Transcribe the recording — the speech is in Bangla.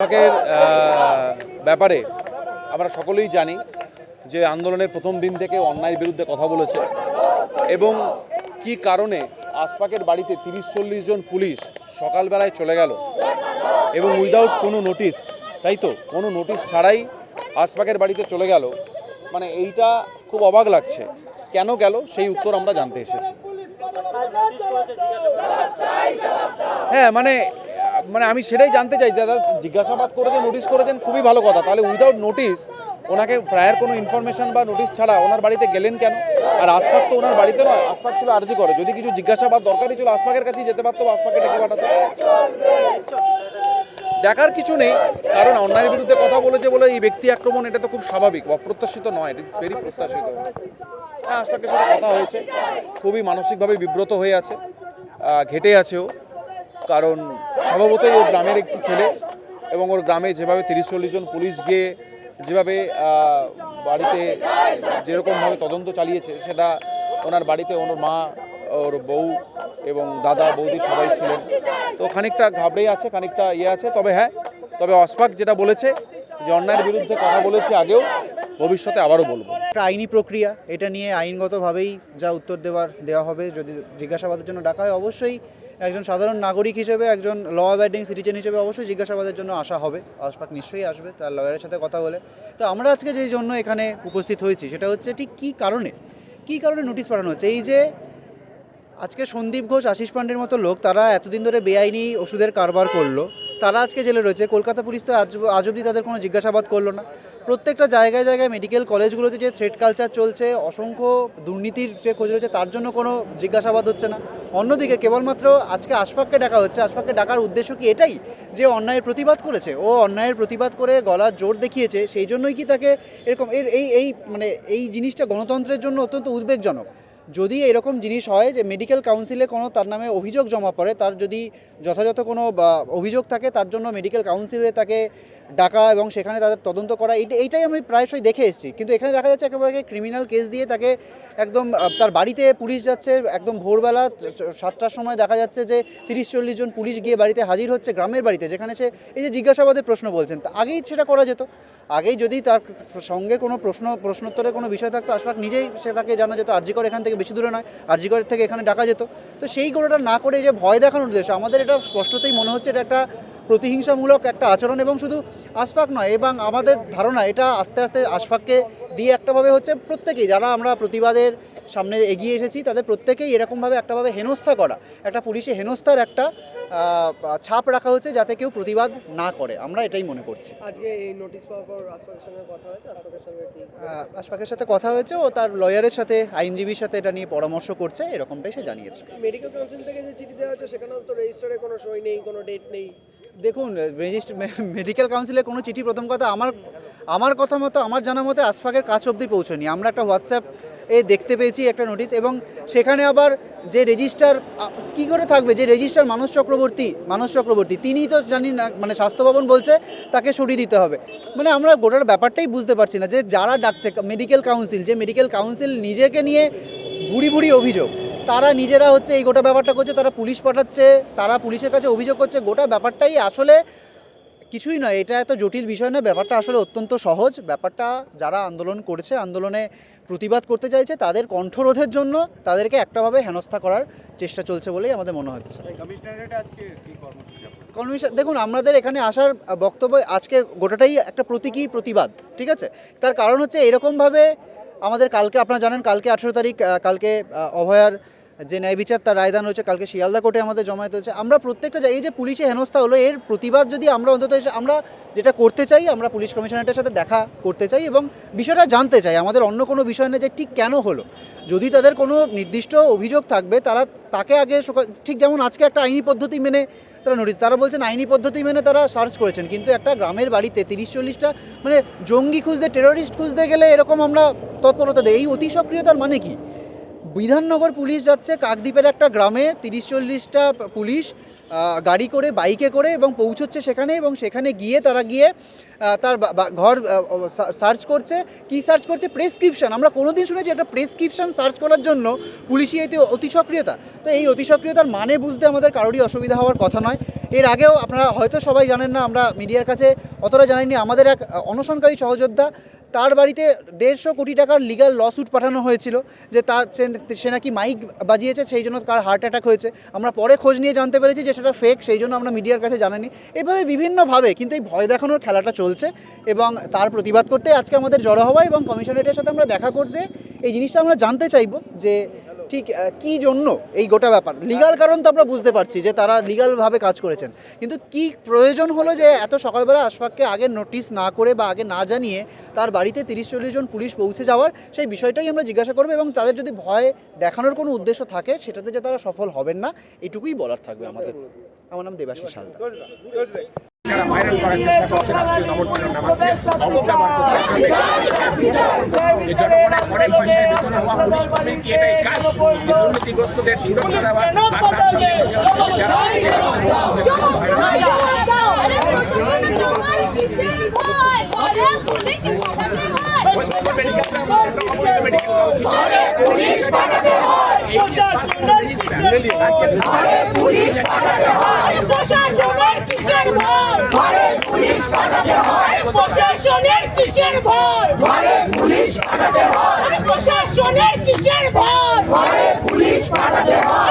আহ, ব্যাপারে আমরা সকলেই জানি যে আন্দোলনের প্রথম দিন থেকে অন্যায়ের বিরুদ্ধে কথা বলেছে এবং কি কারণে আশফাকের বাড়িতে তিরিশ চল্লিশ জন পুলিশ সকালবেলায় চলে গেল এবং উইদাউট কোনো নোটিশ তাই তো? কোনো নোটিশ ছাড়াই আশফাকের বাড়িতে চলে গেল মানে এইটা খুব অবাক লাগছে। কেন গেল? সেই উত্তর আমরা জানতে এসেছি। হ্যাঁ মানে মানে আমি সেটাই জানতে চাই, দাদা, জিজ্ঞাসাবাদ করেছেন নোটিশ করেছেন, খুবই ভালো কথা। তাহলে উইদাউট নোটিশ ওনাকে প্রায়ের কোনো ইনফরমেশন বা নোটিশ ছাড়া ওনার বাড়িতে গেলেন কেন? আর আশফাক তো ওনার বাড়িতে নয়, আশফাক ছিল আর্জি করে। যদি কিছু জিজ্ঞাসাবাদ দরকারই ছিল, আশফাকের কাছেই যেতে পারতো বা আশফাকে ডেকে পাঠাতো। দেখার কিছু নেই, কারণ অন্যায়ের বিরুদ্ধে কথা বলেছে বলে এই ব্যক্তি আক্রমণ, এটা তো খুব স্বাভাবিক, অপ্রত্যাশিত নয় ইটস ভেরি প্রত্যাশিত। হ্যাঁ আশফাকের সাথে কথা হয়েছে, খুবই মানসিকভাবে বিব্রত হয়ে আছে ঘেটে আছে ও। কারণ স্বভাবতই ওর গ্রামের একটি ছেলে এবং ওর গ্রামে যেভাবে তিরিশ চল্লিশ জন পুলিশ গিয়ে যেভাবে বাড়িতে যেরকমভাবে তদন্ত চালিয়েছে, সেটা ওনার বাড়িতে ওর মা, ওর বউ এবং দাদা, বৌদি সবাই ছিলেন। তো খানিকটা ঘাবড়েই আছে, খানিকটা ইয়ে আছে, তবে হ্যাঁ তবে অশফাক যেটা বলেছে যে অন্যায়ের বিরুদ্ধে কথা বলেছে আগেও, ভবিষ্যতে আবারও বলব। একটা আইনি প্রক্রিয়া, এটা নিয়ে আইনগতভাবেই যা উত্তর দেওয়ার, দেওয়া হবে, যদি জিজ্ঞাসাবাদের জন্য ডাকা হয়, অবশ্যই একজন সাধারণ নাগরিক হিসেবে, একজন ল অ্যাবাইডিং সিটিজেন হিসেবে অবশ্যই জিজ্ঞাসাবাদের জন্য আসা হবে। আশপাক নিশ্চয়ই আসবে, তার লয়ারের সাথে কথা বলে। তো আমরা আজকে যেই জন্য এখানে উপস্থিত হয়েছি, সেটা হচ্ছে ঠিক কী কারণে? কী কারণে নোটিশ পাঠানো হচ্ছে? এই যে আজকে সন্দীপ ঘোষ, আশিস পান্ডের মতো লোক, তারা এতদিন ধরে বেআইনি ওষুধের কারবার করল। তারা আজকে জেলে রয়েছে, কলকাতা পুলিশ তো আজ আজ অবধি তাদের কোনো জিজ্ঞাসাবাদ করল না। প্রত্যেকটা জায়গায় জায়গায় মেডিকেল কলেজগুলোতে যে থ্রেড কালচার চলছে, অসংখ্য দুর্নীতির যে খোঁজ রয়েছে, তার জন্য কোনো জিজ্ঞাসাবাদ হচ্ছে না। অন্যদিকে কেবলমাত্র আজকে আশফাককে ডাকা হচ্ছে। আশফাককে ডাকার উদ্দেশ্য কি এটাই? যে অন্যায়ের প্রতিবাদ করেছে। ও অন্যায়ের প্রতিবাদ করে গলার জোর দেখিয়েছে, সেই জন্যই কি তাকে এরকম এর এই এই মানে এই জিনিসটা গণতন্ত্রের জন্য অত্যন্ত উদ্বেগজনক। যদি এরকম জিনিস হয় যে মেডিকেল কাউন্সিলে কোনো তার নামে অভিযোগ জমা পড়ে, তার যদি যথাযথ কোনো অভিযোগ থাকে, তার জন্য মেডিকেল কাউন্সিলে তাকে ডাকা এবং সেখানে তাদের তদন্ত করা, এইটা, এইটাই আমি প্রায়শই দেখে এসেছি। কিন্তু এখানে দেখা যাচ্ছে একেবারে ক্রিমিনাল কেস দিয়ে তাকে একদম তার বাড়িতে পুলিশ যাচ্ছে, একদম ভোরবেলা সাতটার সময় দেখা যাচ্ছে যে তিরিশ, চল্লিশ জন পুলিশ গিয়ে বাড়িতে হাজির হচ্ছে গ্রামের বাড়িতে, যেখানে সে এই যে জিজ্ঞাসাবাদের প্রশ্ন বলছেন আগেই সেটা করা যেত। আগেই যদি তার সঙ্গে কোনো প্রশ্ন, প্রশ্নোত্তরের কোনো বিষয় থাকতো আশফাক নিজেই সে তাকে জানা যেত আরজিকর এখান থেকে বেশি দূরে নয় আরজিকর থেকে এখানে ডাকা যেত। তো সেই গোড়াটা না করে যে ভয় দেখানোর উদ্দেশ্য, আমাদের এটা স্পষ্টতই মনে হচ্ছে, এটা একটা প্রতিহিংসামূলক একটা আচরণ এবং শুধু আশফাক নয়, এবং আমাদের ধারণা এটা আস্তে আস্তে আশফাককে দিয়ে একটাভাবে হচ্ছে প্রত্যেকেই, যারা আমরা প্রতিবাদের সামনে এগিয়ে এসেছি তাদের প্রত্যেকেই এরকমভাবে একটাভাবে হেনস্থা করা। একটা পুলিশে হেনস্থার একটা ছাপ রাখা হচ্ছে যাতে কেউ প্রতিবাদ না করে। আমরা এটাই মনে করছি। আজকে এই নোটিশ পাওয়ার পর আসফাকের সঙ্গে কথা হয়েছে? সঙ্গে আশফাকের সাথে কথা হয়েছে ও তার লয়ারের সাথে আইনজীবীর সাথে এটা নিয়ে পরামর্শ করছে এরকমটাই সে জানিয়েছে। মেডিকেল কাউন্সিল থেকে যে চিঠি দেওয়া হচ্ছে সেখানেও তো রেজিস্টারে কোনো সই নেই কোনো ডেট নেই। দেখুন রেজিস্ট মেডিকেল কাউন্সিলের কোনো চিঠি প্রথম কথা আমার আমার কথা মতো আমার জানা মতে আশফাকের কাছ অবধি পৌঁছয়নি। আমরা একটা হোয়াটসঅ্যাপ এ দেখতে পেয়েছি একটা নোটিশ এবং সেখানে আবার যে রেজিস্টার কি করে থাকবে? যে রেজিস্টার মানস চক্রবর্তী মানস চক্রবর্তী, তিনিই তো জানি না মানে স্বাস্থ্য ভবন বলছে, তাকে সরিয়ে দিতে হবে। মানে আমরা গোটার ব্যাপারটাই বুঝতে পারছি না যে যারা ডাকছে মেডিকেল কাউন্সিল যে মেডিকেল কাউন্সিল নিজেকে নিয়ে ভুড়ি ভুড়ি অভিযোগ, তারা নিজেরা হচ্ছে এই গোটা ব্যাপারটা করছে, তারা পুলিশ পাঠাচ্ছে, তারা পুলিশের কাছে অভিযোগ করছে, গোটা ব্যাপারটাই আসলে কিছুই নয় এটা এত জটিল বিষয় নয় ব্যাপারটা আসলে অত্যন্ত সহজ। ব্যাপারটা যারা আন্দোলন করেছে আন্দোলনে প্রতিবাদ করতে চাইছে তাদের কণ্ঠরোধের জন্য তাদেরকে একটাভাবে হেনস্থা করার চেষ্টা চলছে বলেই আমাদের মনে হচ্ছে। কমিশন দেখুন আমাদের এখানে আসার বক্তব্য আজকে গোটাটাই একটা প্রতীকী প্রতিবাদ ঠিক আছে? তার কারণ হচ্ছে এরকমভাবে আমাদের কালকে আপনারা জানেন কালকে আঠেরো তারিখ কালকে অভয়ার যে ন্যায় বিচার তার রায়দান হয়েছে, কালকে শিয়ালদা কোর্টে আমাদের জমায়েত হয়েছে। আমরা প্রত্যেকটা এই যে পুলিশে হেনস্থা হলো, এর প্রতিবাদ যদি আমরা অন্তত আমরা যেটা করতে চাই, আমরা পুলিশ কমিশনারের সাথে দেখা করতে চাই এবং বিষয়টা জানতে চাই। আমাদের অন্য কোনো বিষয় নেই যে ঠিক কেন হলো। যদি তাদের কোনো নির্দিষ্ট অভিযোগ থাকবে, তারা তাকে আগে ঠিক যেমন আজকে একটা আইনি পদ্ধতি মেনে তারা নোটিশ তারা বলছেন আইনি পদ্ধতি মেনে তারা সার্চ করেছেন, কিন্তু একটা গ্রামের বাড়িতে তিরিশ, চল্লিশটা মানে জঙ্গি খুঁজতে টেরোরিস্ট খুঁজতে গেলে এরকম আমরা তৎপরতা দিই। এই অতি সক্রিয়তার মানে কি? বিধাননগর পুলিশ যাচ্ছে কাকদ্বীপের একটা গ্রামে, তিরিশ চল্লিশটা পুলিশ গাড়ি করে, বাইকে করে এবং পৌঁছচ্ছে সেখানে এবং সেখানে গিয়ে তারা গিয়ে তার ঘর সার্চ করছে। কি সার্চ করছে? প্রেসক্রিপশন। আমরা কোনোদিন শুনেছি একটা প্রেসক্রিপশন সার্চ করার জন্য পুলিশি এতে অতি সক্রিয়তা তো এই অতি সক্রিয়তার মানে বুঝতে আমাদের কারোরই অসুবিধা হওয়ার কথা নয়। এর আগেও আপনারা হয়তো সবাই জানেন না, আমরা মিডিয়ার কাছে অতটা জানাইনি, আমাদের এক অনশনকারী সহযোদ্ধা, তার বাড়িতে দেড়শো কোটি টাকার লিগাল লসুট পাঠানো হয়েছিল, যে তার সে- নাকি মাইক বাজিয়েছে, সেই জন্য তার হার্ট অ্যাটাক হয়েছে। আমরা পরে খোঁজ নিয়ে জানতে পেরেছি যে সেটা ফেক সেই জন্য আমরা মিডিয়ার কাছে জানাইনি। এভাবে বিভিন্নভাবে কিন্তু এই ভয় দেখানোর খেলাটা চলছে এবং তার প্রতিবাদ করতে আজকে আমাদের জড়ো হওয়া এবং কমিশনারেটের সাথে আমরা দেখা করতে এই জিনিসটা আমরা জানতে চাইব যে ঠিক কী জন্য এই গোটা ব্যাপার? লিগাল কারণ তো আমরা বুঝতে পারছি যে তারা লিগালভাবে কাজ করেছেন। কিন্তু কি প্রয়োজন হলো যে এত সকালবেলা আশফাককে আগে নোটিস না করে বা আগে না জানিয়ে তার বাড়িতে তিরিশ চল্লিশ জন পুলিশ পৌঁছে যাওয়ার সেই বিষয়টাই আমরা জিজ্ঞাসা করব এবং তাদের যদি ভয় দেখানোর কোনো উদ্দেশ্য থাকে, সেটাতে যে তারা সফল হবেন না, এটুকুই বলার থাকবে আমাদের। আমার নাম দেবাশিস হালদার। যারা ভাইরাল করার চেষ্টা করছে রাষ্ট্রীয় নবট্টন নামাচ্ছে অবজ্ঞা বার করছে জনগণের অনেক পয়সায় বেতন হওয়া পুলিশ কর্মী কি এটাই কাজ? যে দুর্নীতিগ্রস্তদের সুরক্ষা দেওয়া আর তার সঙ্গে সঙ্গে হচ্ছে যে যারা প্রশাসনের কিসের ভয় ঘরে পুলিশ পাঠাতে হয় প্রশাসনের কিসের ভয়। ঘরে পুলিশ পাঠাতে হয়। প্রশাসনের কিসের ভয়? ঘরে পুলিশ পাঠাতে হয়।